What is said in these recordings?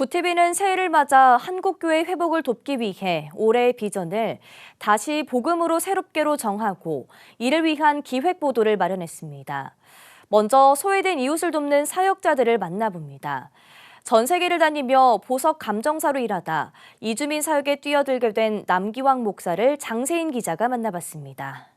구티비는 새해를 맞아 한국교회 회복을 돕기 위해 올해의 비전을 다시 복음으로 새롭게로 정하고 이를 위한 기획 보도를 마련했습니다. 먼저 소외된 이웃을 돕는 사역자들을 만나봅니다. 전 세계를 다니며 보석 감정사로 일하다 이주민 사역에 뛰어들게 된 남기왕 목사를 장세인 기자가 만나봤습니다.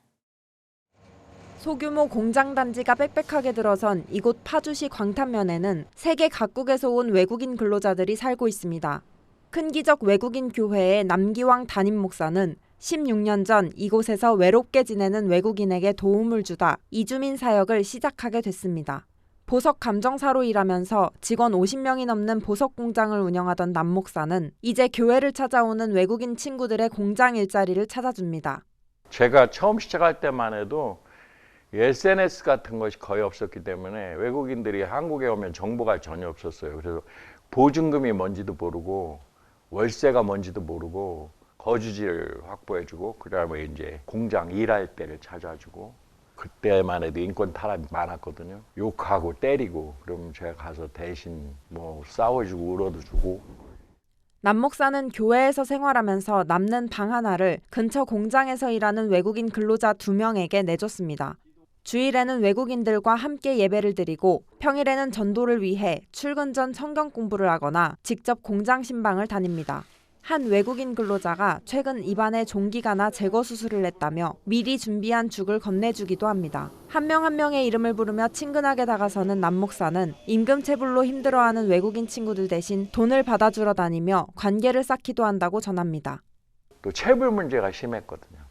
소규모 공장 단지가 빽빽하게 들어선 이곳 파주시 광탄면에는 세계 각국에서 온 외국인 근로자들이 살고 있습니다. 큰 기적 외국인 교회의 남기왕 담임 목사는 16년 전 이곳에서 외롭게 지내는 외국인에게 도움을 주다 이주민 사역을 시작하게 됐습니다. 보석 감정사로 일하면서 직원 50명이 넘는 보석 공장을 운영하던 남 목사는 이제 교회를 찾아오는 외국인 친구들의 공장 일자리를 찾아줍니다. 제가 처음 시작할 때만 해도 SNS 같은 것이 거의 없었기 때문에 외국인들이 한국에 오면 정보가 전혀 없었어요. 그래서 보증금이 뭔지도 모르고 월세가 뭔지도 모르고 거주지를 확보해주고 그다음에 이제 공장 일할 때를 찾아주고 그때만 해도 인권 탄압이 많았거든요. 욕하고 때리고 그러면 제가 가서 대신 뭐 싸워주고 울어도 주고 남 목사는 교회에서 생활하면서 남는 방 하나를 근처 공장에서 일하는 외국인 근로자 두 명에게 내줬습니다. 주일에는 외국인들과 함께 예배를 드리고 평일에는 전도를 위해 출근 전 성경 공부를 하거나 직접 공장 신방을 다닙니다. 한 외국인 근로자가 최근 입안에 종기가나 제거 수술을 했다며 미리 준비한 죽을 건네주기도 합니다. 한 명한 명의 이름을 부르며 친근하게 다가서는 남 목사는 임금체불로 힘들어하는 외국인 친구들 대신 돈을 받아주러 다니며 관계를 쌓기도 한다고 전합니다. 또 체불 문제가 심했거든요.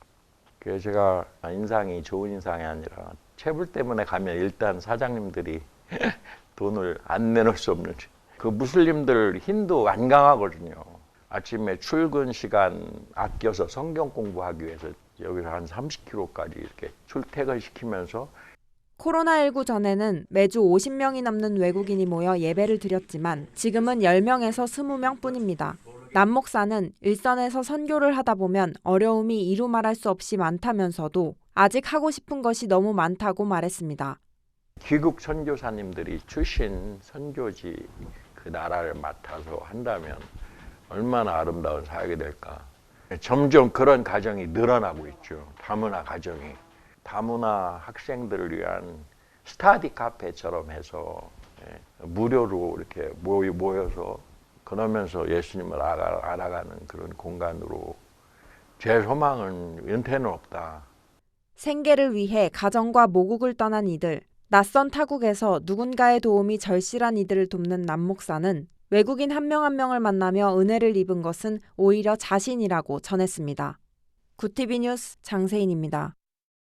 그래서 제가 인상이 좋은 인상이 아니라 체불 때문에 가면 일단 사장님들이 돈을 안 내놓을 수 없는 그 무슬림들 힌두 안 강하거든요. 아침에 출근 시간 아껴서 성경 공부하기 위해서 여기서 한 30km까지 이렇게 출퇴근 시키면서 코로나19 전에는 매주 50명이 넘는 외국인이 모여 예배를 드렸지만 지금은 10명에서 20명 뿐입니다. 남 목사는 일선에서 선교를 하다 보면 어려움이 이루 말할 수 없이 많다면서도 아직 하고 싶은 것이 너무 많다고 말했습니다. 귀국 선교사님들이 출신 선교지 그 나라를 맡아서 한다면 얼마나 아름다운 사역이 될까. 점점 그런 가정이 늘어나고 있죠. 다문화 가정이. 다문화 학생들을 위한 스타디 카페처럼 해서 예, 무료로 이렇게 모여- 모여서 그러면서 예수님을 알아, 알아 가는 그런 공간으로 제 소망은 은퇴는 없다. 생계를 위해 가정과 모국을 떠난 이들, 낯선 타국에서 누군가의 도움이 절실한 이들을 돕는 남 목사는 외국인 한 명 한 명을 만나며 은혜를 입은 것은 오히려 자신이라고 전했습니다. 구티비 뉴스 장세인입니다.